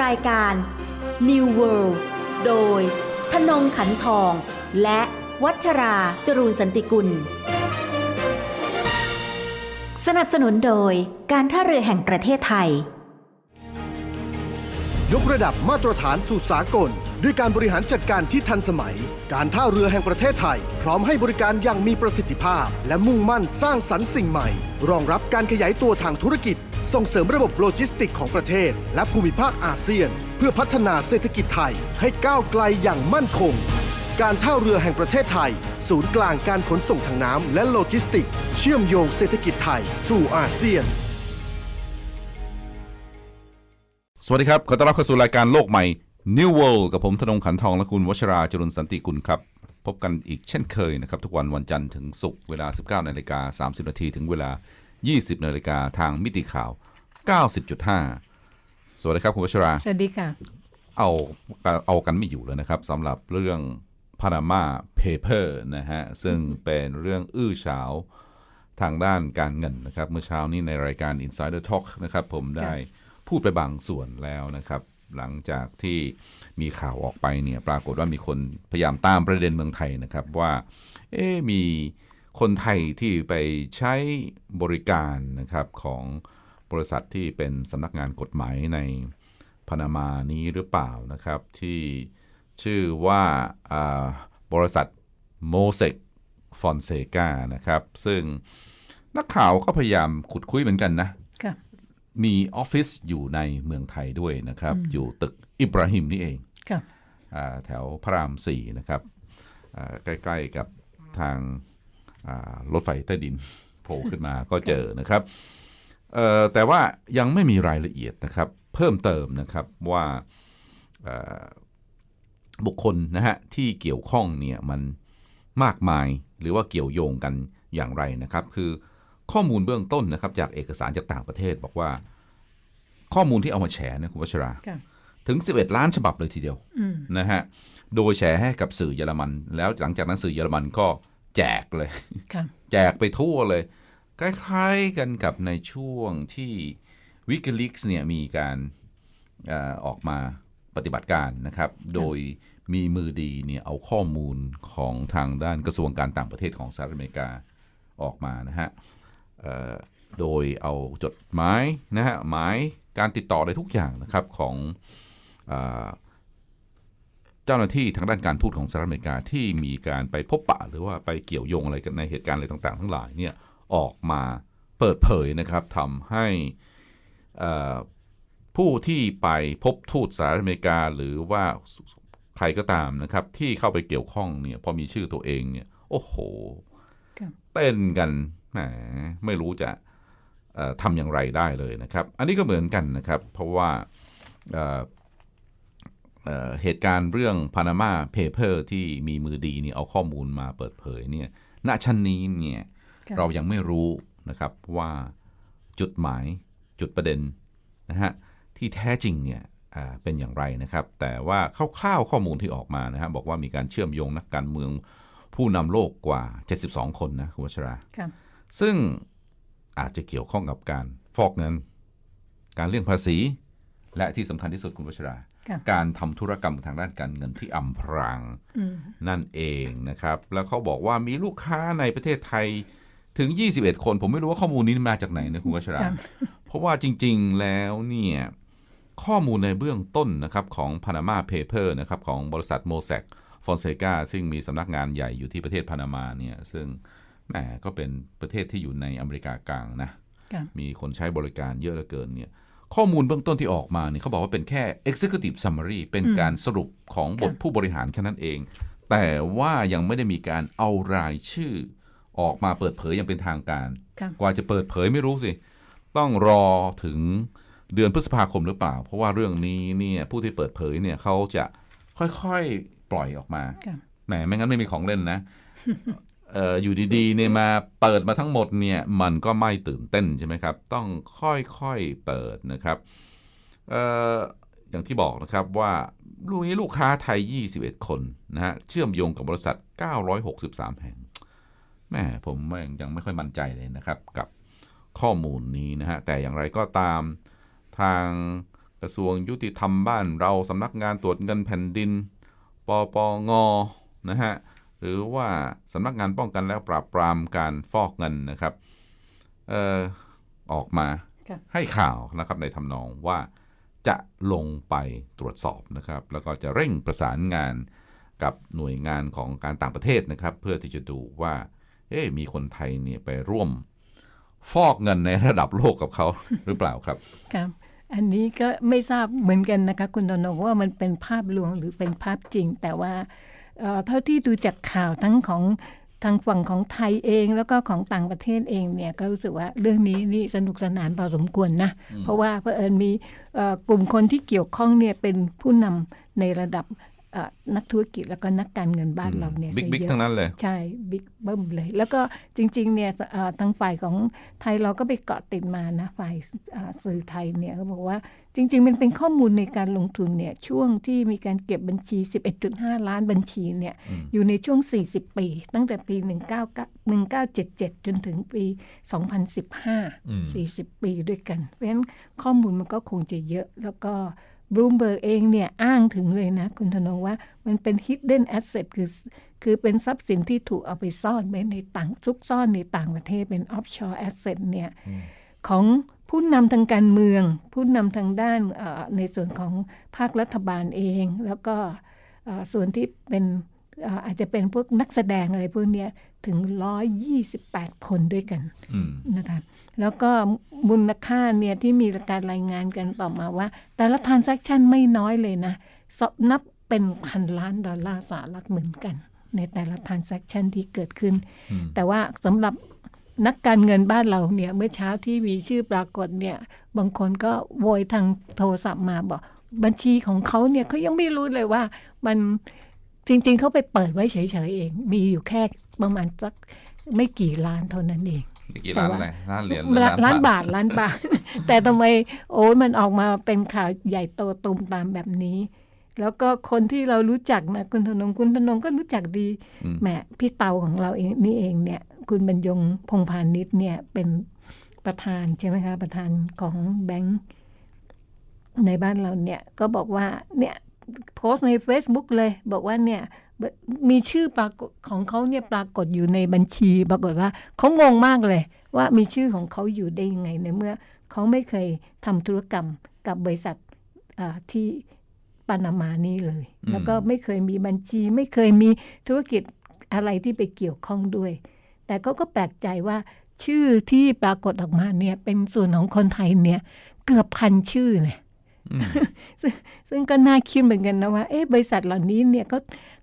รายการ New World โดยธนงขันทอง และวัชราจรูนสันติกุล สนับสนุนโดยการท่าเรือแห่งประเทศไทย ยกระดับมาตรฐานสู่สากล ด้วยการบริหารจัดการที่ทันสมัย การท่าเรือแห่งประเทศไทย พร้อมให้บริการอย่างมีประสิทธิภาพ และมุ่งมั่นสร้างสรรค์สิ่งใหม่ รองรับการขยายตัวทางธุรกิจ ส่งเสริมระบบโลจิสติกของประเทศ และภูมิภาคอาเซียน เพื่อพัฒนาเศรษฐกิจไทยให้ก้าวไกลอย่างมั่นคง การท่าเรือแห่งประเทศไทย ศูนย์กลางการขนส่งทางน้ำและโลจิสติก เชื่อมโยงเศรษฐกิจไทยสู่อาเซียนสวัสดีครับ ขอต้อนรับเข้าสู่รายการโลกใหม่ New World กับผมธนงขันทองและคุณวัชราจรุนสันติกุลครับ พบกันอีกเช่นเคยนะครับ ทุกวันวันจันทร์ถึงศุกร์เวลา 19นาฬิกา30 นาทีถึงเวลา 20นาฬิกาทางมิติข่าว 90.5 สวัสดีครับ คุณวัชรา สวัสดีค่ะ เอาเอากันไม่อยู่เลยนะครับสำหรับเรื่อง Panama Paper นะฮะ ซึ่งเป็นเรื่องอื้อฉาวทางด้านการเงินนะครับ เมื่อเช้านี้ในรายการ Insider Talk นะครับ ผมได้พูดไปบางส่วนแล้วนะครับ หลังจากที่มีข่าวออกไปเนี่ย ปรากฏว่ามีคนพยายามตามประเด็นเมืองไทยนะครับว่า เอ๊ะมี คนไทยที่ไปใช้บริการนะครับของบริษัทที่เป็นสำนักงานกฎหมายในพานามานี้หรือเปล่านะครับ ที่ชื่อว่าอ่าบริษัทโมเสกฟอนเซกานะครับ ซึ่งนักข่าวก็พยายามขุดคุยเหมือนกันนะค่ะมีออฟฟิศอยู่ในเมืองไทยด้วยนะครับ อยู่ตึกอิบราฮิมนี่เองค่ะอ่าแถวพระรามสี่นะครับอ่าใกล้ ๆกับทางอ่า รถไฟใต้ดินโผล่ขึ้นมาก็เจอนะครับเอ่อแต่ว่ายังไม่มีรายละเอียดนะครับ เพิ่มเติมนะครับว่าเอ่อบุคคลนะฮะที่เกี่ยวข้องเนี่ยมันมากมายหรือว่าเกี่ยวโยงกันอย่างไรนะครับ คือข้อมูลเบื้องต้นนะครับ จากเอกสารจากต่างประเทศบอกว่า ข้อมูลที่เอามาแฉนะคุณวัชราค่ะถึง 11 ล้านฉบับเลยทีเดียวอืมนะฮะโดยแชร์ให้กับสื่อเยอรมัน แล้วหลังจากนั้นสื่อเยอรมันก็ แจกเลยค่ะแจกไปทั่วเลย คล้ายๆกันกับในช่วงที่ Wikileaks เนี่ยมีการเออออกมาปฏิบัติการนะครับ โดยมีมือดีเนี่ยเอาข้อมูลของทางด้านกระทรวงการต่างประเทศของสหรัฐอเมริกาออกมานะฮะเอ่อโดยเอาจดหมายนะฮะหมายการติดต่ออะไรทุกอย่างนะครับของ เออเจ้าหน้าที่ทางด้านการทูตของสหรัฐอเมริกาที่มีการไปพบปะ หรือว่าไปเกี่ยวโยงอะไรกันในเหตุการณ์อะไรต่างๆ ทั้งหลายเนี่ยออกมาเปิดเผยนะครับทำให้เอ่อผู้ที่ไปพบทูตสหรัฐอเมริกา หรือว่าใครก็ตามนะครับ ที่เข้าไปเกี่ยวข้องเนี่ยพอมีชื่อตัวเองเนี่ยโอ้โหครับเต้นกันแหมไม่รู้จะเอ่อทำอย่างไรได้เลยนะครับ อันนี้ก็เหมือนกันนะครับ เพราะว่า เอ่อเอ่อเหตุการณ์เรื่อง Panama Paper ที่มีมือดีนี่เอาข้อมูลมาเปิดเผยเนี่ยณชั้นนี้เนี่ยค่ะเรายังไม่รู้นะครับว่าจุดหมายจุดประเด็นนะฮะที่แท้จริงเนี่ยอ่าเป็นอย่างไรนะครับ แต่ว่าคร่าวๆข้อมูลที่ออกมานะฮะบอกว่ามีการเชื่อมโยงนักการเมืองผู้นำโลกกว่า 72 คนนะคุณวัชราค่ะซึ่งอาจจะเกี่ยวข้องกับการฟอกเงิน การเลี่ยงภาษี และที่สำคัญที่สุดคุณวัชราค่ะ การทำธุรกรรมทางด้านการเงินที่อำพรางอืมนั่นเองนะครับ แล้วเขาบอกว่ามีลูกค้าในประเทศไทยถึง 21 คน ผมไม่รู้ว่าข้อมูลนี้มาจากไหนนะคุณวัชราค่ะเพราะว่าจริง ๆ แล้วเนี่ยข้อมูลในเบื้องต้นนะครับของ Panama Paper นะครับของบริษัท Mossack Fonseca ซึ่งมีสำนักงานใหญ่อยู่ที่ประเทศพานามาเนี่ยซึ่งแหมก็เป็นประเทศที่อยู่ในอเมริกากลางนะค่ะมีคนใช้บริการเยอะเหลือเกินเนี่ย ข้อมูลเบื้องต้นที่ออกมาเนี่ยเขาบอกว่าเป็นแค่ executive summary เป็นการสรุปของบทค่ะผู้บริหารแค่นั้นเอง แต่ว่ายังไม่ได้มีการเอารายชื่อ ออกมาเปิดเผยอย่างเป็นทางการค่ะกว่าจะเปิดเผยไม่รู้สิ ต้องรอถึงเดือนพฤษภาคมหรือเปล่า เพราะว่าเรื่องนี้เนี่ยผู้ที่เปิดเผยเนี่ยเขาจะค่อยๆปล่อยออกมาค่ะแหมไม่งั้นไม่มีของเล่นนะเอยู่ดีๆเนี่ยมาเปิดมาทั้งหมดเนี่ยมันก็ไม่ตื่นเต้นใช่ไหมครับ ต้องค่อยๆเปิดนะครับเอ่ออย่างที่บอกนะครับว่าลูกนี้ลูกค้าไทย 21 คนนะฮะเชื่อมโยงกับบริษัท 963 แห่งแม่ผมยังไม่ค่อยมั่นใจเลยนะครับ กับข้อมูลนี้นะฮะแต่อย่างไรก็ตามทางกระทรวงยุติธรรมบ้านเราสำนักงานตรวจเงินแผ่นดิน ปปงนะฮะ หรือว่าสำนักงานป้องกันและปราบปรามการฟอกเงินนะครับเอ่อออกมาค่ะให้ข่าวนะครับในทำนองว่าจะลงไปตรวจสอบนะครับ แล้วก็จะเร่งประสานงานกับหน่วยงานของการต่างประเทศนะครับ เพื่อที่จะดูว่าเอ๊ะมีคนไทยเนี่ยไปร่วม ฟอกเงินในระดับโลกกับเขาหรือเปล่าครับครับ อันนี้ก็ไม่ทราบเหมือนกันนะคะ คุณตนงว่ามันเป็นภาพลวงหรือเป็นภาพจริง แต่ว่า เอ่อเท่าที่ดูจากข่าวทั้งของทางฝั่งของไทยเองแล้วก็ของต่างประเทศเองเนี่ยก็รู้สึกว่าเรื่องนี้นี่สนุกสนานพอสมควรนะ เพราะว่าเผอิญมีเอ่อกลุ่มคนที่เกี่ยวข้องเนี่ยเป็นผู้นำในระดับเอ่อ นักธุรกิจแล้วก็นักการเงินบ้านเราเนี่ยบิ๊กซะบิ๊กเยอะทั้งนั้นเลย ใช่บิ๊กเบิ้มเลย แล้วก็จริงๆเนี่ยเอ่อทางฝ่ายของไทยเราก็ไปเกาะติดมานะฝ่ายเอ่อสื่อไทยเนี่ยเขาบอกว่าจริงๆมันเป็นข้อมูลในการลงทุนเนี่ยช่วงที่มีการเก็บบัญชี 11.5 ล้านบัญชีเนี่ยอยู่ในช่วง 40 ปี ตั้งแต่ปี 19 1977 จนถึงปี 2015 40 ปีด้วยกัน เพราะฉะนั้นข้อมูลมันก็คงจะเยอะแล้วก็ บลูมเบิร์กเองเนี่ยอ้างถึงเลยนะ คุณธนงว่ามันเป็น hidden asset คือคือเป็นทรัพย์สินที่ถูกเอาไปซ่อนไว้ในต่างซุกซ่อนในต่างประเทศเป็น offshore asset เนี่ยของผู้นำทางการเมือง ผู้นำทางด้านเอ่อในส่วนของภาครัฐบาลเอง แล้วก็เอ่อส่วนที่เป็นเอ่ออาจจะเป็นพวกนักแสดงอะไรพวกเนี้ย ถึง 128 คนด้วยกันอืมนะคะแล้วก็มูลค่าเนี่ยที่มีการรายงานกันต่อมาว่า แต่ละ transaction ไม่น้อยเลยนะสนับเป็นพันล้านดอลลาร์สหรัฐเหมือนกัน ในแต่ละ transaction ที่เกิดขึ้น แต่ว่าสำหรับนักการเงินบ้านเราเนี่ยเมื่อเช้าที่มีชื่อปรากฏเนี่ยบางคนก็โวยทางโทรศัพท์มาบอกบัญชีของเขาเนี่ยเขายังไม่รู้เลยว่ามัน จริง ๆ เขาไปเปิดไว้เฉยๆเอง มีอยู่แค่ประมาณสักไม่กี่ล้านเท่านั้นเองกี่ล้านอะไรล้านเหรียญหรือล้านล้านบาทล้านบาท แต่ทำไมโอ้ยมันออกมาเป็นข่าวใหญ่โตตุมตามแบบนี้ แล้วก็คนที่เรารู้จักนะคุณธนงคุณธนงก็รู้จักดีแหมพี่เตาของเราเองนี่เองเนี่ย คุณบรรยงพงพาณิชย์เนี่ยเป็นประธานใช่ไหมคะ ประธานของแบงค์ในบ้านเราเนี่ยก็บอกว่าเนี่ย โพสต์ใน Facebook เลย บอกว่าเนี่ยมีชื่อปรากฏของเขาเนี่ยปรากฏอยู่ในบัญชี ปรากฏว่าเขางงมากเลย ว่ามีชื่อของเขาอยู่ได้ยังไงในเมื่อเขาไม่เคยทำธุรกรรมกับบริษัทอ่าที่ปานามานี่เลย แล้วก็ไม่เคยมีบัญชี ไม่เคยมีธุรกิจอะไรที่ไปเกี่ยวข้องด้วย แต่เขาก็แปลกใจว่าชื่อที่ปรากฏออกมาเนี่ยเป็นส่วนของคนไทยเนี่ยเกือบพันชื่อเลย ซึ่งซึ่งก็น่าคิดเหมือนกันนะว่าเอ๊ะบริษัทเหล่านี้เนี่ยก็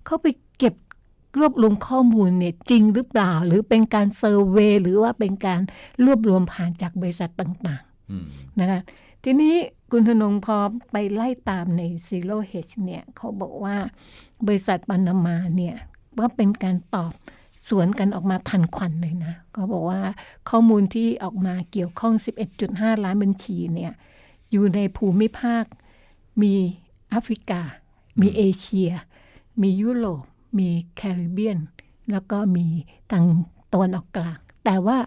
เขาไปเก็บรวบรวมข้อมูลเนี่ยจริงหรือเปล่า หรือเป็นการเซอร์เวยหรือว่าเป็นการรวบรวมผ่านจากบริษัทต่างอืมๆนะคะทีนี้คุณธนงพอไปไล่ตามใน Zero Hedge เนี่ยเขาบอกว่าบริษัทปานามาเนี่ยว่าเป็นการตอบสวนกันออกมาทันควันเลยนะเขาบอกว่าข้อมูลที่ออกมาเกี่ยวข้อง 11.5 ล้านบัญชีเนี่ย อยู่ในภูมิภาค มีแอฟริกา มีเอเชีย มียุโรป มีแคริบเบียน แล้วก็มีทางตะวันออกกลาง แต่ว่า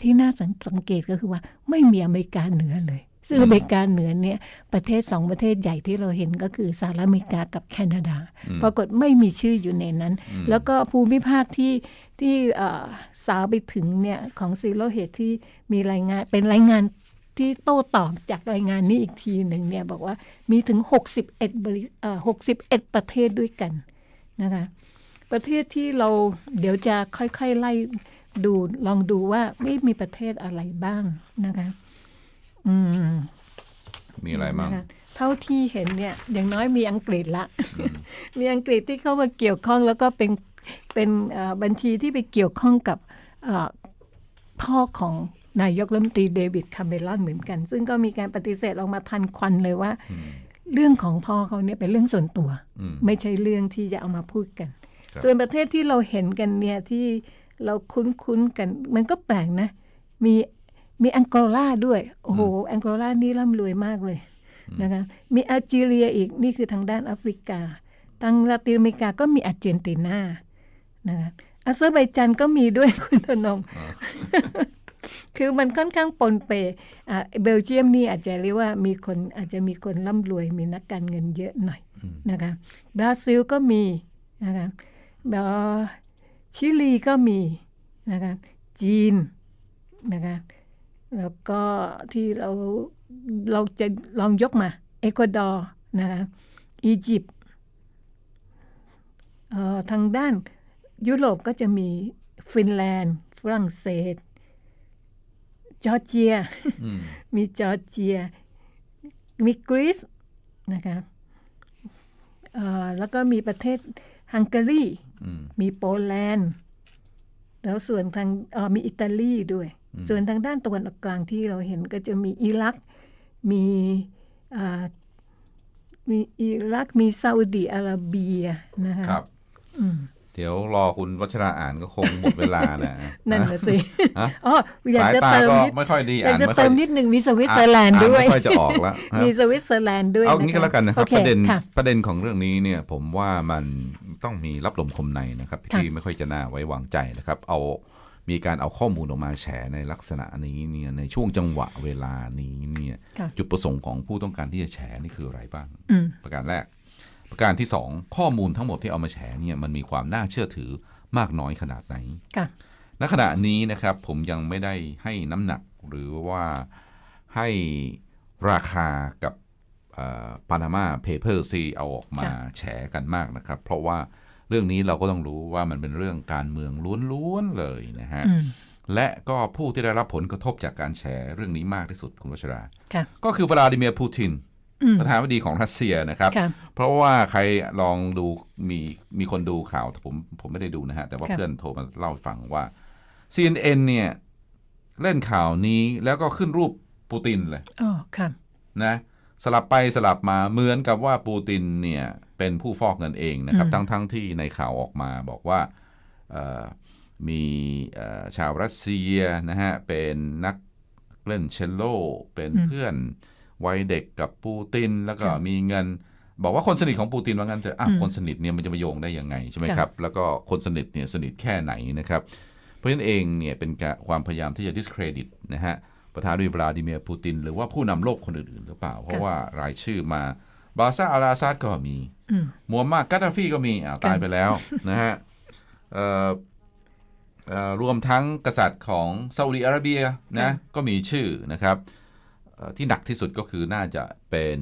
ที่น่าสังสังเกตก็คือว่าไม่มีอเมริกาเหนือเลย ซึ่งอเมริกาเหนือเนี่ยประเทศสองประเทศใหญ่ที่เราเห็นก็คือสหรัฐอเมริกากับแคนาดา ปรากฏไม่มีชื่ออยู่ในนั้น แล้วก็ภูมิภาคที่ที่เอ่อสาวไปถึงเนี่ยของซีโรเหตุที่มีรายงานเป็นรายงาน ที่โต้ตอบจากรายงานนี้อีกทีหนึ่งเนี่ยบอกว่ามีถึง 61บริเอ่อ61 ประเทศด้วยกันนะคะประเทศที่เราเดี๋ยวจะค่อยๆไล่ดูลองดูว่าไม่มีประเทศอะไรบ้างนะคะอืมมีอะไรบ้างนะคะเท่าที่เห็นเนี่ยอย่างน้อยมีอังกฤษละ มีอังกฤษที่เข้ามาเกี่ยวข้องแล้วก็เป็นเป็นเอ่อบัญชีที่ไปเกี่ยวข้องกับเอ่อพ่อของ นายกรัฐมนตรีเดวิดคาเมรอนเหมือนกัน ซึ่งก็มีการปฏิเสธออกมาทันควันเลยว่า เรื่องของพ่อเขาเนี่ยเป็นเรื่องส่วนตัวอืมไม่ใช่เรื่องที่จะเอามาพูดกันครับส่วนประเทศที่เราเห็นกันเนี่ยที่เราคุ้นๆกัน มันก็แปลกนะ มีมีแองโกลาด้วย โอ้โหแองโกลานี่ร่ำรวยมากเลยนะคะมีแอลจีเรียอีกนี่คือทางด้านแอฟริกาทางลาตินอเมริกาก็มีอาร์เจนตินานะคะอาเซอร์ไบจันก็มีด้วยคุณธนง คือมันค่อนข้างปนเปอ่าเบลเยียมนี่อาจจะเรียกว่ามีคนอาจจะมีคนร่ำรวยมีนักการเงินเยอะหน่อยนะคะบราซิลก็มีนะคะแบบชิลีก็มีนะคะจีนนะคะแล้วก็ที่เราเราจะลองยกมา เอกวาดอร์นะคะอียิปต์เอ่อทางด้านยุโรปก็จะมีฟินแลนด์ ฝรั่งเศส จอร์เจียอืมมีจอร์เจีย มีกรีซนะคะเอ่อแล้วก็มีประเทศฮังการีอืมมีโปแลนด์ แล้วส่วนทางเอ่อมีอิตาลีด้วย ส่วนทางด้านตะวันออกกลางที่เราเห็นก็จะมีอิรัก มีเอ่อมีอิรัก มีซาอุดิอาระเบียนะคะครับ เดี๋ยวรอคุณวัชราอ่านก็คงหมดเวลานะนั่นน่ะสิฮะอ๋ออยากสายจะตาเติมก็นิดไม่ค่อยดีอยาอ่ากนจะไม่ค่เติอยมนิดหนึ่งมีสวิตเซอร์แลนด์อ่านด้วยไม่ค่อยจะออกแล้วฮะมีสวิตเซอร์แลนด์ด้วยเอางี้ก็แล้วกันนะครับโอประเด็นค่ะประเด็นของเรื่องนี้เนี่ย ผมว่ามันต้องมีรับลมคมในนะครับค่ะที่ไม่ค่อยจะน่าไว้วางใจนะครับ เอามีการเอาข้อมูลออกมาแฉในลักษณะนี้เนี่ยในช่วงจังหวะเวลานี้เนี่ยค่ะจุดประสงค์ของผู้ต้องการที่จะแฉนี่คืออะไรบ้างอืมประการแรก ประการที่สองข้อมูลทั้งหมดที่เอามาแฉเนี่ยมันมีความน่าเชื่อถือมากน้อยขนาดไหนค่ะณขณะนี้นะครับผมยังไม่ได้ให้น้ำหนักหรือว่าให้ราคากับปานามาเพเปอร์ซีเอาออกมาค่ะแฉกันมากนะครับ เพราะว่าเรื่องนี้เราก็ต้องรู้ว่ามันเป็นเรื่องการเมืองล้วนๆเลยนะฮะอืมและก็ผู้ที่ได้รับผลกระทบจากการแฉเรื่องนี้มากที่สุดคุณวัชราค่ะก็คือวลาดิเมียร์ปูตินอืม ประธานาธิบดีของรัสเซียนะครับค่ะเพราะว่าใครลองดูมีมีคนดูข่าวผมผมไม่ได้ดูนะฮะ แต่ว่าค่ะเพื่อนโทรมาเล่าให้ฟังว่า CNN เนี่ย เล่นข่าวนี้แล้วก็ขึ้นรูปปูตินเลยอ๋อค่ะนะสลับไปสลับมาเหมือนกับว่าปูตินเนี่ยเป็นผู้ฟอกเงินเองนะครับ ทั้งทั้งที่ในข่าวออกมาบอกว่าเอ่อมีเอ่อชาวรัสเซียนะฮะเป็นนักเล่นเชลโลเป็นเพื่อน วัยเด็กกับปูติน แล้วก็ค่ะมีเงิน บอกว่าคนสนิทของปูตินว่างั้นเถอะอะอืมคนสนิทเนี่ยมันจะมาโยงได้ยังไงใช่ไหมค่ะครับ แล้วก็คนสนิทเนี่ยสนิทแค่ไหนนะครับ เพราะฉะนั้นเองเนี่ยเป็นการความพยายามที่จะ discredit นะฮะประธานาธิบดีวลาดิเมียร์ปูติน หรือว่าผู้นำโลกคนอื่นๆหรือเปล่า เพราะว่ารายชื่อมาบาซาอาลาซัดก็มีอืมมัวมากกาตาฟีก็มีอ่าวตายไปแล้วนะฮะเอ่อเอ่อรวมทั้งกษัตริย์ของซาอุดิอาระเบียนะก็มีชื่อนะครับเอ่อ ที่หนักที่สุดก็คือน่าจะเป็น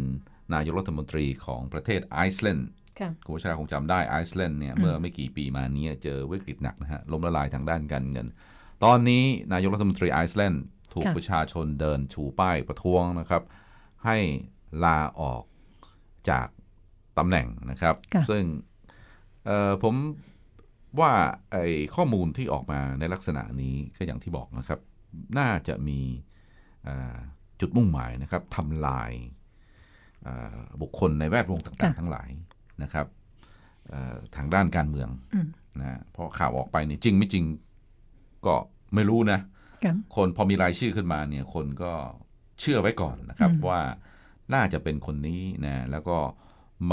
นายกรัฐมนตรีของประเทศไอซ์แลนด์ค่ะคุณวัชราคงจำได้ไอซ์แลนด์เนี่ยเมื่อไม่กี่ปีมานี้เจอวิกฤตหนักนะฮะล้มละลายทางด้านการเงิน ตอนนี้นายกรัฐมนตรีไอซ์แลนด์ถูกค่ะประชาชนเดินชูป้ายประท้วงนะครับ ให้ลาออกจากตำแหน่งนะครับค่ะซึ่งเอ่อผมว่าไอ้ข้อมูลที่ออกมาในลักษณะนี้ก็อย่างที่บอกนะครับ น่าจะมีเอ่อ จุดมุ่งหมายนะครับทำลายเอ่อบุคคลในแวดวงต่างค่ะๆทั้งหลายนะครับเอ่อทางด้านการเมืองอืมนะเพราะข่าวออกไปเนี่ยจริงไม่จริงก็ไม่รู้นะค่ะคนพอมีรายชื่อขึ้นมาเนี่ยคนก็เชื่อไว้ก่อนนะครับอืมว่าน่าจะเป็นคนนี้นะแล้วก็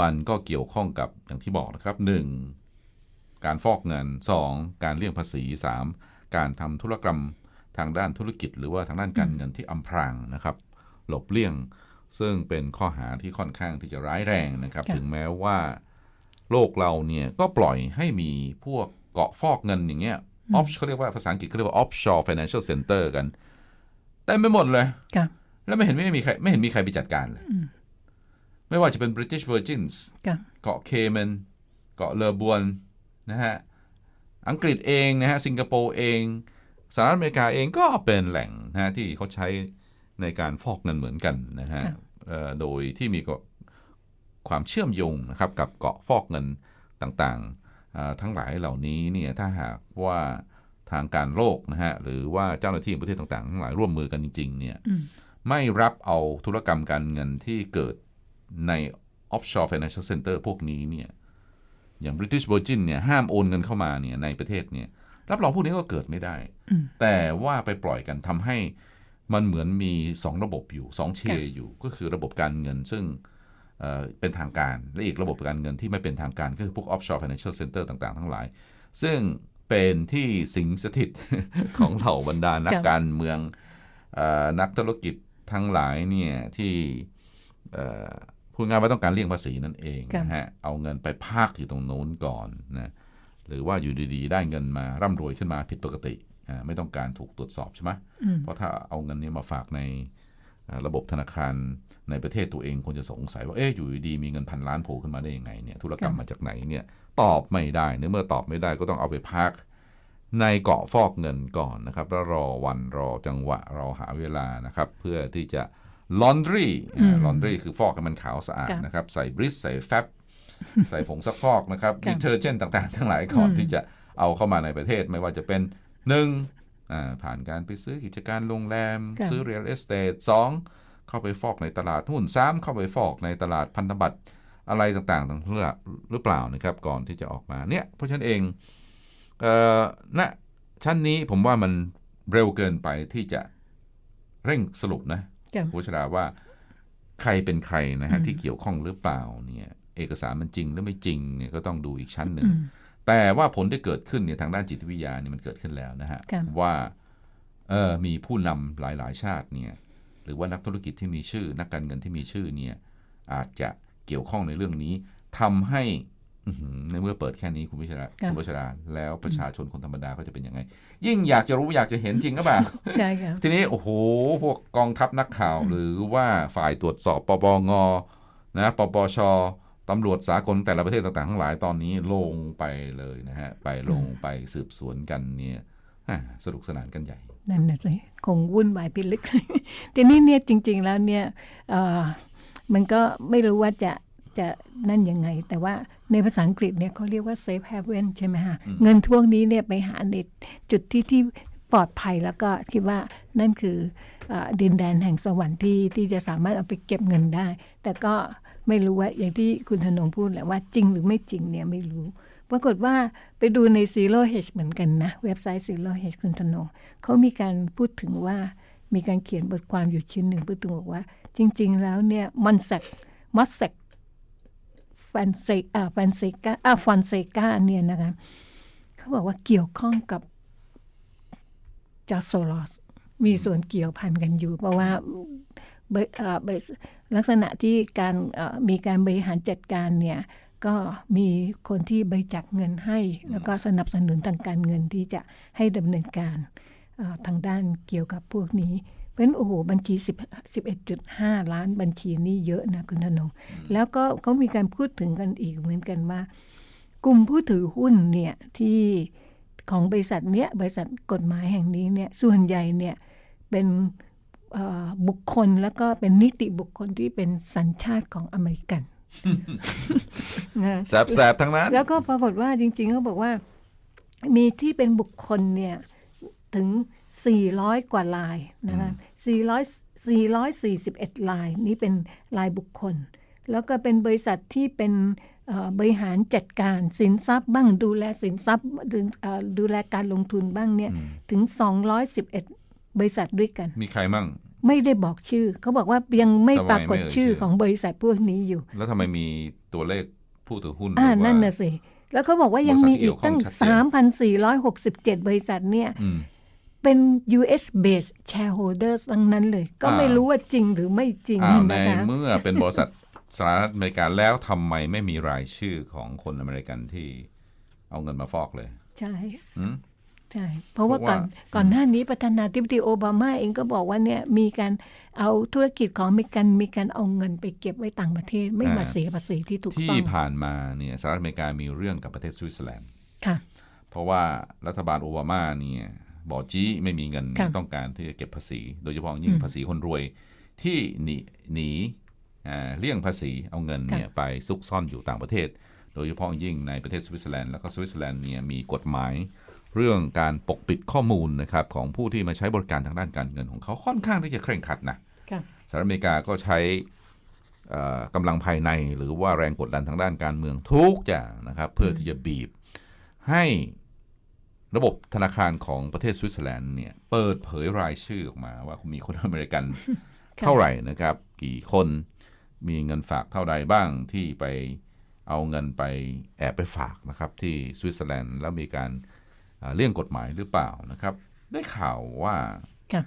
มันก็เกี่ยวข้องกับอย่างที่บอกนะครับหนึ่งการฟอกเงินสองการเลี่ยงภาษีสามการทำธุรกรรม ทางด้านธุรกิจ หรือว่าทางด้านการเงินที่อำพรางนะครับ หลบเลี่ยง ซึ่งเป็นข้อหาที่ค่อนข้างที่จะร้ายแรงนะครับค่ะถึงแม้ว่า โลกเราเนี่ยก็ปล่อยให้มีพวกเกาะฟอกเงินอย่างเงี้ย off เขาเรียกว่าภาษาอังกฤษเขาเรียกว่า offshore financial center กันเต็มไปหมดเลยค่ะแล้วไม่เห็นไม่มีใครไม่เห็นมีใครไปจัดการเลย ไม่ว่าจะเป็น British Virgins ค่ะเกาะเคแมนเกาะเลอบวนนะฮะ อังกฤษเองนะฮะ สิงคโปร์เอง สหรัฐอเมริกาเองก็เป็นแหล่งนะฮะที่เขาใช้ในการฟอกเงินเหมือนกันนะฮะค่ะเอ่อโดยที่มีก็ความเชื่อมโยงนะครับกับเกาะฟอกเงินต่างๆอ่าทั้งหลายเหล่านี้เนี่ยถ้าหากว่าทางการโลกนะฮะหรือว่าเจ้าหน้าที่ประเทศต่างๆทั้งหลายร่วมมือกันจริงๆเนี่ยอืมไม่รับเอาธุรกรรมการเงินที่เกิดใน offshore financial center พวกนี้เนี่ยอย่าง British Virgin เนี่ยห้ามโอนเงินเข้ามาเนี่ยในประเทศเนี่ย รับรองพวกนี้ก็เกิดไม่ได้อืมแต่ว่าไปปล่อยกันทำให้มันเหมือนมีสองระบบอยู่สองเชอยู่ก็คือระบบการเงินซึ่งเอ่อเป็นทางการ และอีกระบบการเงินที่ไม่เป็นทางการก็คือพวก offshore financial center ต่างๆ ทั้งหลาย ซึ่งเป็นที่สิงสถิตของเหล่าบรรดานักครับการเมืองเออนักธุรกิจทั้งหลายเนี่ยที่เอ่อพูดง่ายว่าต้องการเลี่ยงภาษีนั่นเองครับนะฮะเอาเงินไปพากอยู่ตรงโน้นก่อนนะ หรือว่าอยู่ดีๆ ได้เงินมาร่ำรวยขึ้นมาผิดปกติอ่าไม่ต้องการถูกตรวจสอบใช่ไหมอืมเพราะถ้าเอาเงินนี้มาฝากในเอ่อระบบธนาคารในประเทศตัวเองคงจะสงสัยว่าเอ๊ะอยู่ดีๆมีเงินพันล้านโผล่ขึ้นมาได้ยังไงเนี่ยธุรกรรมครับมาจากไหนเนี่ยตอบไม่ได้เนื่อเมื่อตอบไม่ได้ก็ต้องเอาไปพักในเกาะฟอกเงินก่อนนะครับ แล้วรอวันรอจังหวะรอหาเวลานะครับ เพื่อที่จะ laundry อืม laundry คือฟอกให้มันขาวสะอาดครับนะครับ ใส่บริสใส่แฟบ ใส่ผงซักฟอกนะครับครับดิเทอร์เจนต่างๆ ทั้งหลายก่อนอืมที่จะเอาเข้ามาในประเทศไม่ว่าจะเป็นหนึ่งอ่าผ่านการไปซื้อกิจการโรงแรมครับซื้อ real estate สองเข้าไปฟอกในตลาดหุ้นสามเข้าไปฟอกในตลาดพันธบัตรอะไรต่างๆต่างๆหรือเปล่านะครับ ก่อนที่จะออกมาเนี่ยเพราะฉะนั้นเองเอ่อณชั้นนี้ผมว่ามันเร็วเกินไปที่จะเร่งสรุปนะครับคุณชราว่าใครเป็นใครนะฮะอืมที่เกี่ยวข้องหรือเปล่าเนี่ย เอกสารมันจริงหรือไม่จริงเนี่ยก็ต้องดูอีกชั้นหนึ่งอืมแต่ว่าผลที่เกิดขึ้นเนี่ยทางด้านจิตวิทยาเนี่ยมันเกิดขึ้นแล้วนะฮะครับว่าเออมีผู้นำหลาย ๆ ชาติเนี่ยหรือว่านักธุรกิจที่มีชื่อ นักการเงินที่มีชื่อเนี่ยอาจจะเกี่ยวข้องในเรื่องนี้ทำให้อื้อหือในเมื่อเปิดแค่นี้คุณวิชราครับคุณวิชราแล้วประชาชนคนธรรมดาเขาจะเป็นยังไง ยิ่งอยากจะรู้อยากจะเห็นจริงก็เปล่าใช่ครับทีนี้โอ้โห พวกกองทัพนักข่าว หรือว่าฝ่ายตรวจสอบปปงนะปปช ตำรวจสากลแต่ละประเทศต่างๆทั้งหลายตอนนี้ลงไปเลยนะฮะ ไปลงไปสืบสวนกันเนี่ยอะสนุกสนานกันใหญ่ นั่นน่ะสิคงวุ่นวายพิลึกทีนี้เนี่ยจริง ๆ แล้วเนี่ยเอ่อมันก็ไม่รู้ว่าจะจะนั่นยังไง แต่ว่าในภาษาอังกฤษเนี่ยเขาเรียกว่า safe haven ใช่ไหมฮะ เงินพวกนี้เนี่ยไปหาในจุดที่ที่ปลอดภัยแล้วก็คิดว่านั่นคือเออดินแดนแห่งสวรรค์ที่ที่จะสามารถเอาไปเก็บเงินได้ แต่ก็ ไม่รู้ว่าอย่างที่คุณธนงพูดแหละว่าจริงหรือไม่จริงเนี่ยไม่รู้ ปรากฏว่าไปดูใน Zero Hedge เหมือนกันนะ เว็บไซต์ Zero Hedge คุณธนงเขามีการพูดถึงว่ามีการเขียนบทความอยู่ชิ้นหนึ่งพูดถึงบอกว่า จริง ๆ แล้วเนี่ยมันแซกมัสแซกฟันเซอ่าฟันเซกาอ่าฟันเซกาเนี่ยนะคะเขาบอกว่าเกี่ยวข้องกับจาโซลอสมีส่วนเกี่ยวพันกันอยู่ เพราะว่าเบเอ่อเบ ลักษณะที่การเอ่อมีการบริหารจัดการเนี่ยก็มีคนที่บริจาคเงินให้ แล้วก็สนับสนุนทางการเงินที่จะให้ดำเนินการเอ่อทางด้านเกี่ยวกับพวกนี้ เพราะฉะนั้นโอ้โหบัญชี10 11.5 ล้านบัญชีนี่เยอะนะคุณธนงแล้วก็เขามีการพูดถึงกันอีกเหมือนกันว่า กลุ่มผู้ถือหุ้นเนี่ยที่ของบริษัทเนี้ยบริษัทกฎหมายแห่งนี้เนี่ยส่วนใหญ่เนี่ยเป็นเอ่อ บุคคลแล้วก็เป็นนิติบุคคลที่เป็นสัญชาติของอเมริกันนะแสบๆทั้งนั้น แล้วก็ปรากฏว่าจริงๆเขาบอกว่า มีที่เป็นบุคคลเนี่ยถึง 400 กว่าลายนะคะ400 441 ลาย นี่เป็นลายบุคคล แล้วก็เป็นบริษัทที่เป็นเอ่อบริหารจัดการสินทรัพย์บ้างดูแลสินทรัพย์ดูเอ่อดูแลการลงทุนบ้างเนี่ยถึง 211 บริษัทด้วยกัน มีใครมั่ง ไม่ได้บอกชื่อ เขาบอกว่ายังไม่ทำไมปรากฏไม่เอ่ยชื่อชื่อของบริษัทพวกนี้อยู่ แล้วทำไมมีตัวเลขผู้ถือหุ้นอ่าหรือว่านั่นน่ะสิ แล้วเขาบอกว่ายังมีอีกตั้งบริษัทที่เกี่ยวข้องชัดเจ3,467 บริษัทเนี่ยอืมเป็น US based shareholders ทั้งนั้นเลย ก็อ่าไม่รู้ว่าจริงหรือไม่จริงอ้าวในนะคะเมื่อเป็นบริษัทสหรัฐอเมริกาแล้วทำไมไม่มีรายชื่อของคนอเมริกันที่เอาเงินมาฟอกเลย ใช่หืม ใช่เพราะว่าเพราะว่าก่อนก่อนหน้านี้ประธานาธิบดีโอบามาเองก็บอกว่าเนี่ยมีการเอาธุรกิจของอเมริกันมีการเอาเงินไปเก็บไว้ต่างประเทศ ไม่มาเสียภาษีที่ถูกที่ต้องผ่านมาเนี่ยสหรัฐอเมริกามีเรื่องกับประเทศสวิตเซอร์แลนด์ค่ะ เพราะว่ารัฐบาลโอบามาเนี่ยบอกจี้ไม่มีเงินครับต้องการที่จะเก็บภาษี โดยเฉพาะยิ่งภาษีคนรวยที่หนีหนีอ่าเลี่ยงภาษีเอาเงินเนี่ยไปซุกซ่อนอยู่ต่างประเทศ โดยเฉพาะยิ่งในประเทศสวิตเซอร์แลนด์แล้วก็สวิตเซอร์แลนด์เนี่ยมีกฎหมาย เรื่องการปกปิดข้อมูลนะครับของผู้ที่มาใช้บริการทางด้านการเงินของเขาค่อนข้างที่จะเคร่งครัดนะค่ะสหรัฐอเมริกาก็ใช้เอ่อกำลังภายในหรือว่าแรงกดดันทางด้านการเมืองทุกอย่างนะครับเพื่อที่จะบีบให้ระบบธนาคารของประเทศสวิตเซอร์แลนด์เนี่ยเปิดเผยรายชื่อออกมาว่ามีคนอเมริกันค่ะเท่าไหร่นะครับ กี่คนมีเงินฝากเท่าใดบ้างที่ไปเอาเงินไปแอบไปฝากนะครับที่สวิตเซอร์แลนด์แล้วมีการอ่า เลี่ยงกฎหมายหรือเปล่านะครับ ได้ข่าวว่าค่ะ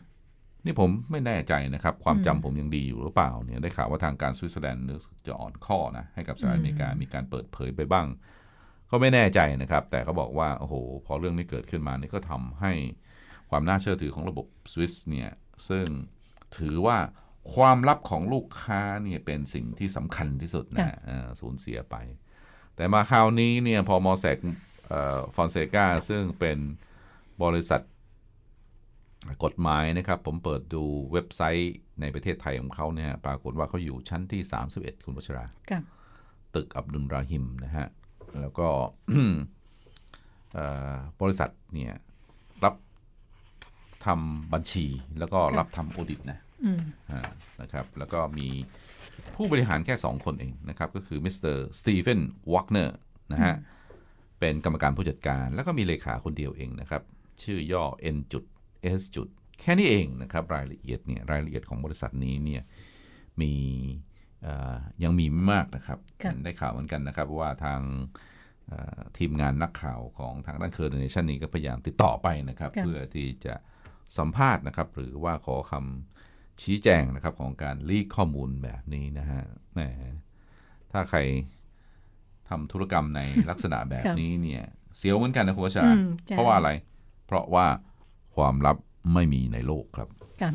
นี่ผมไม่แน่ใจนะครับ ความจำผมยังดีอยู่หรือเปล่าเนี่ยได้ข่าวว่าทางการสวิตเซอร์แลนด์รู้สึกจะอ่อนข้อนะให้กับสหรัฐอเมริกามีการเปิดเผยไปบ้าง ก็ไม่แน่ใจนะครับ แต่เขาบอกว่าโอ้โหพอเรื่องนี้เกิดขึ้นมานี่ก็ทำให้ความน่าเชื่อถือของระบบสวิสเนี่ยซึ่งถือว่าความลับของลูกค้าเนี่ยเป็นสิ่งที่สำคัญที่สุดนะฮะเอ่อสูญเสียไป แต่มาคราวนี้เนี่ยพอมอแสก ฟอนเซกาซึ่งเป็นบริษัทกฎหมายนะครับ ผมเปิดดูเว็บไซต์ในประเทศไทยของเขาเนี่ยปรากฏว่าเขาอยู่ชั้นที่ 31 คุณวัชราค่ะตึกอับดุลราฮิมนะฮะ แล้วก็เอ่อบริษัทเนี่ยรับทำบัญชีแล้วก็รับทำออดิตนะอืมอ่านะครับ แล้วก็มีผู้บริหารแค่ 2 คนเองนะครับ ก็คือมิสเตอร์สตีเฟนวอ k เนอร์นะฮะ เป็นกรรมการผู้จัดการ แล้วก็มีเลขาคนเดียวเองนะครับ ชื่อย่อ N จุด S จุดแค่นี้เองนะครับรายละเอียดเนี่ยรายละเอียดของบริษัทนี้เนี่ยมีเอ่อยังมีไม่มากนะครับค่ะได้ข่าวเหมือนกันนะครับว่าทางเอ่อทีมงานนักข่าวของทางด้านเคอร์เนชันนี้ก็พยายามติดต่อไปนะครับค่ะเพื่อที่จะสัมภาษณ์นะครับ หรือว่าขอคำชี้แจงนะครับของการลีกข้อมูลแบบนี้นะฮะแหมถ้าใคร ทำธุรกรรมในลักษณะแบบนี้เนี่ย เสียวเหมือนกันนะคุณวชราอืมใช่เพราะว่าอะไร เพราะว่าความลับไม่มีในโลกครับค่ะ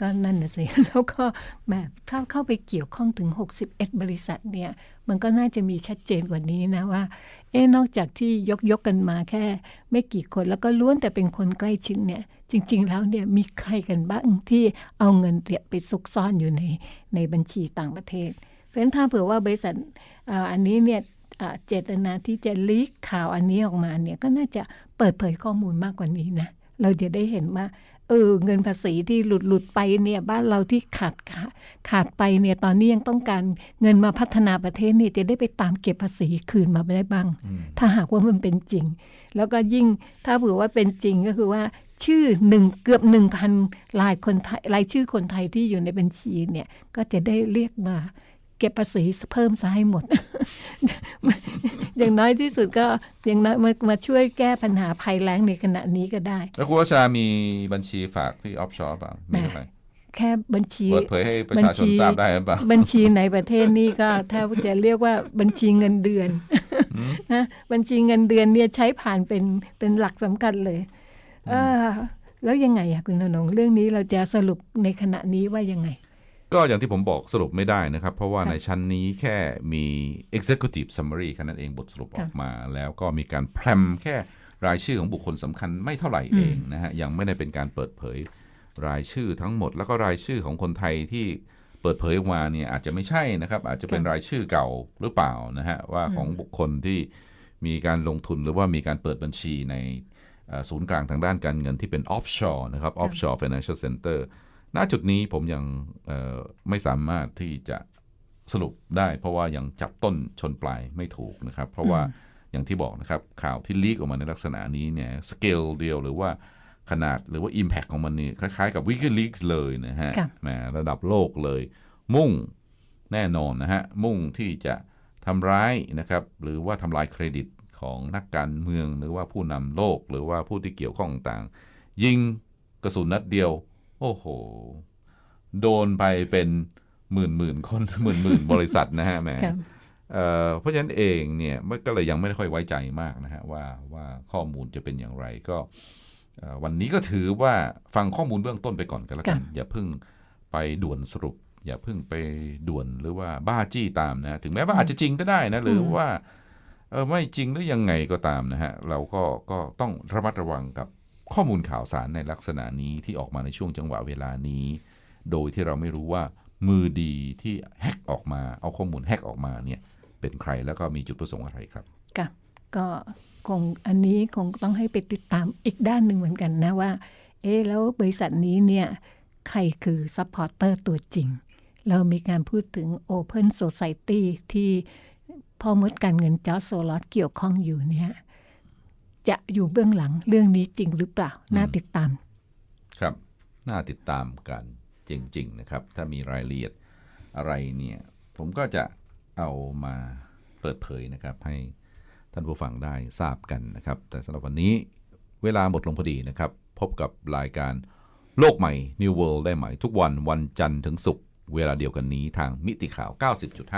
ก็นั่นน่ะสิ แล้วก็แบบถ้าเข้าไปเกี่ยวข้องถึง 61 บริษัทเนี่ย มันก็น่าจะมีชัดเจนกว่านี้นะว่า เอ๊ะนอกจากที่ยกยกกันมาแค่ ไม่กี่คนแล้วก็ล้วนแต่เป็นคนใกล้ชิดเนี่ย จริง ๆ แล้วเนี่ยมีใครกันบ้างที่เอาเงินเนี่ยไปซุกซ่อนอยู่ในในบัญชีต่างประเทศ เพราะฉะนั้นถ้าเผื่อว่าบริษัทอ่าอันนี้เนี่ยอ่า เจตนาที่จะลีกข่าวอันนี้ออกมาเนี่ยก็น่าจะเปิดเผยข้อมูลมากกว่านี้นะเราจะได้เห็นว่าเออเงินภาษีที่หลุดหลุดไปเนี่ยบ้านเราที่ขาดขาดขาดไปเนี่ยตอนนี้ยังต้องการเงินมาพัฒนาประเทศเนี่ยจะได้ไปตามเก็บภาษีคืนมาได้บ้าง ถ้าหากว่ามันเป็นจริง แล้วก็ยิ่งถ้าเผื่อว่าเป็นจริงก็คือว่าชื่อหนึ่งเกือบหนึ่งพันรายคนไทยรายชื่อคนไทยที่อยู่ในบัญชีเนี่ยก็จะได้เรียกมา เก็บภาษีเพิ่มซะให้หมด อย่างน้อยที่สุดก็อย่างน้อยมามาช่วยแก้ปัญหาภัยแล้งในขณะนี้ก็ได้ แล้วคุณวชรามีบัญชีฝากที่ออฟชอร์เปล่ามีไหมแค่บัญชีเปิดเผยให้ประชาชนทราบได้หรือเปล่าบัญชีในประเทศนี่ก็แทบจะเรียกว่าบัญชีเงินเดือนนะบัญชีเงินเดือนเนี่ยใช้ผ่านเป็นเป็นหลักสำคัญเลยเออแล้วยังไงอะคุณธนงเรื่องนี้เราจะสรุปในขณะนี้ว่ายังไง ก็อย่างที่ผมบอกสรุปไม่ได้นะครับ เพราะว่าค่ะในชั้นนี้แค่มี executive summary แค่นั้นเองบทสรุปออกมา แล้วก็มีการแพรมแค่รายชื่อของบุคคลสำคัญไม่เท่าไหร่เองนะฮะยังไม่ได้เป็นการเปิดเผยรายชื่อทั้งหมด แล้วก็รายชื่อของคนไทยที่เปิดเผยออกมาเนี่ยอาจจะไม่ใช่นะครับ อาจจะเป็นรายชื่อเก่าหรือเปล่านะฮะว่าของบุคคลที่มีการลงทุนหรือว่ามีการเปิดบัญชีในเอ่อศูนย์กลางทางด้านการเงินที่เป็น offshore นะครับ offshore financial center ณจุดนี้ผมยังเอ่อไม่สามารถที่จะสรุปได้ เพราะว่ายังจับต้นชนปลายไม่ถูกนะครับ เพราะว่าอย่างที่บอกนะครับข่าวที่ลีกออกมาในลักษณะนี้เนี่ยสเกลเดียวหรือว่าขนาดหรือว่า Impact ของมันนี่คล้ายๆกับ WikiLeaks เลยนะฮะค่ะแหมระดับโลกเลย มุ่งแน่นอนนะฮะ มุ่งที่จะทำร้ายนะครับ หรือว่าทำลายเครดิตของนักการเมือง หรือว่าผู้นำโลก หรือว่าผู้ที่เกี่ยวข้องต่าง ยิงกระสุนนัดเดียว โอ้โห โดนไปเป็นหมื่นหมื่นๆคนหมื่นหมื่นๆบริษัทนะฮะแหมครับเอ่อเพราะฉะนั้นเองเนี่ยมันก็เลยยังไม่ได้ค่อยไว้ใจมากนะฮะว่าว่าข้อมูลจะเป็นอย่างไรก็เอ่อวันนี้ก็ถือว่าฟังข้อมูลเบื้องต้นไปก่อนกันแล้วกัน อย่าเพิ่งไปด่วนสรุป อย่าเพิ่งไปด่วนหรือว่าบ้าจี้ตามนะ ถึงแม้ว่าอาจจะจริงก็ได้นะหรือว่าเออไม่จริงหรือยังไงก็ตามนะฮะ เราก็ก็ต้องระมัดระวังกับ ข้อมูลข่าวสารในลักษณะนี้ที่ออกมาในช่วงจังหวะเวลานี้ โดยที่เราไม่รู้ว่ามือดีที่แฮกออกมา เอาข้อมูลแฮกออกมาเนี่ยเป็นใครแล้วก็มีจุดประสงค์อะไรครับค่ะก็คงอันนี้คงต้องให้ไปติดตามอีกด้านหนึ่งเหมือนกันนะว่า เอ๊แล้วบริษัทนี้เนี่ยใครคือซัพพอร์เตอร์ตัวจริง เรามีการพูดถึง Open Society ที่พ่อมดการเงินจอร์จโซลอสเกี่ยวข้องอยู่เนี่ย จะอยู่เบื้องหลังเรื่องนี้จริงหรือเปล่า น่าติดตาม ครับ น่าติดตามกันจริง ๆ นะครับ ถ้ามีรายละเอียดอะไรเนี่ย ผมก็จะเอามาเปิดเผยนะครับ ให้ท่านผู้ฟังได้ทราบกันนะครับ แต่สำหรับวันนี้เวลาหมดลงพอดีนะครับ พบกับรายการโลกใหม่ New World ได้ใหม่ทุกวันวันจันทร์ถึงศุกร์เวลาเดียวกันนี้ทางมิติข่าว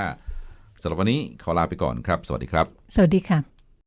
90.5สำหรับวันนี้ขอลาไปก่อนครับ สวัสดีครับ สวัสดีค่ะ